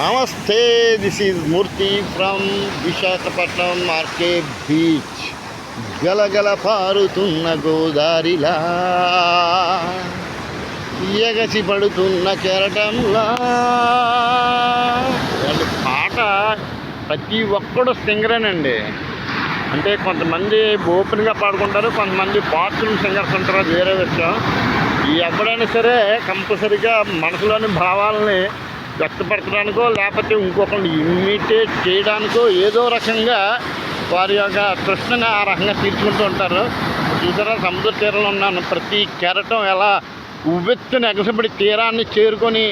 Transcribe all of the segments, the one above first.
నమస్తే this is Murthy from Visakhapatnam market beach గలగల పారుతున్న గోదారిలా ఎగసి పడుతున్న కెరటంలా. అండ్ పాట ప్రతి ఒక్కడు సింగరేనండి. అంటే కొంతమంది ఓపెన్గా పాడుకుంటారు కొంతమంది బాత్రూమ్ సింగర్స్ ఉంటారు అది వేరే విషయం. ఎవడైనా సరే కంపల్సరీగా మనసులోని భావాలని వ్యక్తపరచడానికో లేకపోతే ఇంకొకరిని ఇమిటేట్ చేయడానికో ఏదో రకంగా వారి యొక్క కృష్ణని ఆ రకంగా తీర్చుకుంటూ ఉంటారు. చూసారా సముద్ర తీరంలో ఉన్నాను ప్రతి కెరటం ఎలా ఉవ్వెత్తున ఎగసపడి తీరాన్ని చేరుకొని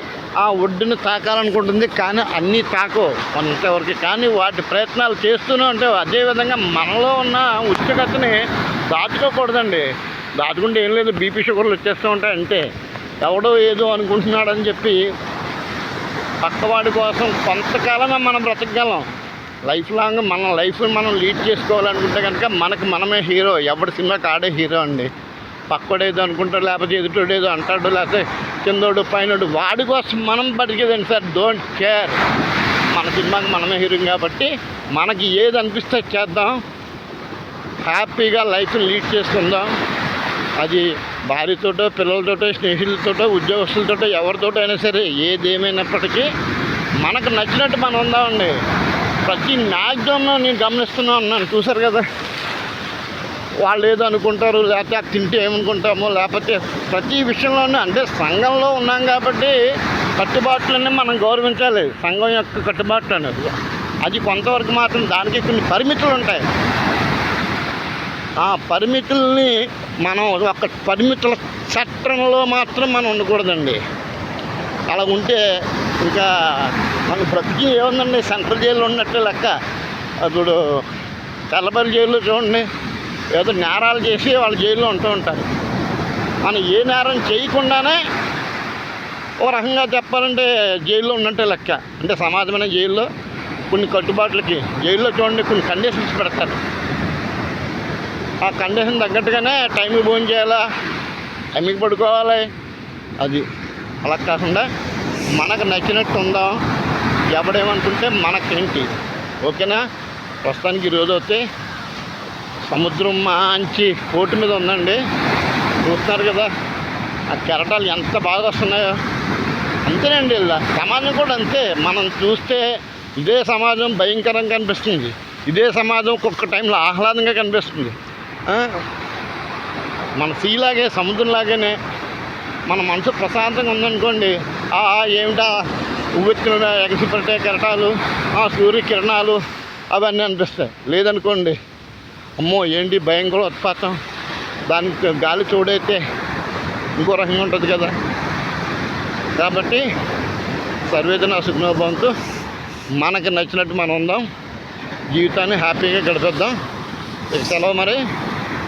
ఆ ఒడ్డును తాకాలనుకుంటుంది. కానీ అన్నీ తాకో కొంతవరకు. కానీ వాటి ప్రయత్నాలు చేస్తూనే ఉంటే అదేవిధంగా మనలో ఉన్న ఉత్సుకతని దాటుకోకూడదండి దాటుకుంటే ఏం లేదు బీపీ షుగర్లు వచ్చేస్తూ ఉంటాయి అంటే ఎవడో ఏదో అనుకుంటున్నాడని చెప్పి పక్కవాడి కోసం కొంతకాలమే మనం బ్రతకగలం. లైఫ్ లాంగ్ మన లైఫ్ మనం లీడ్ చేసుకోవాలనుకుంటే కనుక మనకు మనమే హీరో ఎవరి సినిమాకి ఆడే హీరో అండి. పక్కడేదో అనుకుంటాడు లేకపోతే ఎదుటోడు ఏదో అంటాడు లేకపోతే కిందోడు పైనోడు వాడి కోసం మనం బతికేదండి సార్. డోంట్ కేర్ మన సినిమాకి మనమే హీరోయిన్ కాబట్టి మనకి ఏది అనిపిస్తే చేద్దాం. హ్యాపీగా లైఫ్ లీడ్ చేసుకుందాం. అది భార్యతోటో పిల్లలతోటో స్నేహితులతోటో ఉద్యోగస్తులతోటో ఎవరితోటో అయినా సరే ఏదేమైనప్పటికీ మనకు నచ్చినట్టు మనం ఉందామండి. ప్రతి మ్యాక్సిమంలో నేను గమనిస్తూనే ఉన్నాను చూసారు కదా? వాళ్ళు ఏదో అనుకుంటారు లేకపోతే అది తింటే ఏమనుకుంటామో లేకపోతే ప్రతి విషయంలోనూ అంటే సంఘంలో ఉన్నాం కాబట్టి కట్టుబాట్లన్నీ మనం గౌరవించాలి. సంఘం యొక్క కట్టుబాట్లు అనేది. అది కొంతవరకు మాత్రం దానికి కొన్ని పరిమితులు ఉంటాయి. ఆ పరిమితుల్ని మనం ఒక పరిమితుల చట్టంలో మాత్రం మనం ఉండకూడదండి. అలా ఉంటే ఇంకా మన బ్రతికి ఏముందండి? సెంట్రల్ జైల్లో ఉన్నట్టే లెక్క. ఇప్పుడు తెల్లబరి జైల్లో చూడండి. ఏదో నేరాలు చేసి వాళ్ళ జైల్లో ఉంటూ ఉంటారు. మనం ఏ నేరం చేయకుండానే ఓ రకంగా చెప్పాలంటే జైల్లో ఉన్నట్టే లెక్క. అంటే సమాజమైన జైల్లో కొన్ని కట్టుబాట్లకి జైల్లో చూడండి కొన్ని కండిషన్స్ పెడతారు. ఆ కండిషన్ తగ్గట్టుగానే టైంకి భోజనం చేయాలా? టైంకి పడుకోవాలి. అది అలా కాకుండా మనకు నచ్చినట్టు ఉందాం ఎవడేమనుకుంటే మనకేంటి? ఓకేనా? ప్రస్తుతానికి ఈరోజు వస్తే సముద్రం మంచి పోటు మీద ఉందండి. చూస్తున్నారు కదా ఆ కెరటాలు ఎంత బాగా వస్తున్నాయో. అంతేనండి ఇలా. సమాజం కూడా అంతే. మనం చూస్తే ఇదే సమాజం భయంకరంగా కనిపిస్తుంది. ఇదే సమాజం ఒక్కొక్క టైంలో ఆహ్లాదంగా కనిపిస్తుంది. మన సీలాగే సముద్రంలాగానే మన మనసు ప్రశాంతంగా ఉందనుకోండి ఆ ఏమిటా? ఉవ్వెత్తున ఎగసిపట్టే కెరటాలు ఆ సూర్యకిరణాలు అవన్నీ అనిపిస్తాయి. లేదనుకోండి అమ్మో ఏంటి భయంకర ఉత్పాతం? దానికి గాలి చూడైతే ఇంకో రకంగా ఉంటుంది కదా. కాబట్టి సర్వేదన సుగ్నోభవంతో మనకి నచ్చినట్టు మనం ఉందాం. జీవితాన్ని హ్యాపీగా గడిపిద్దాం. ఇక సెలవు మరి.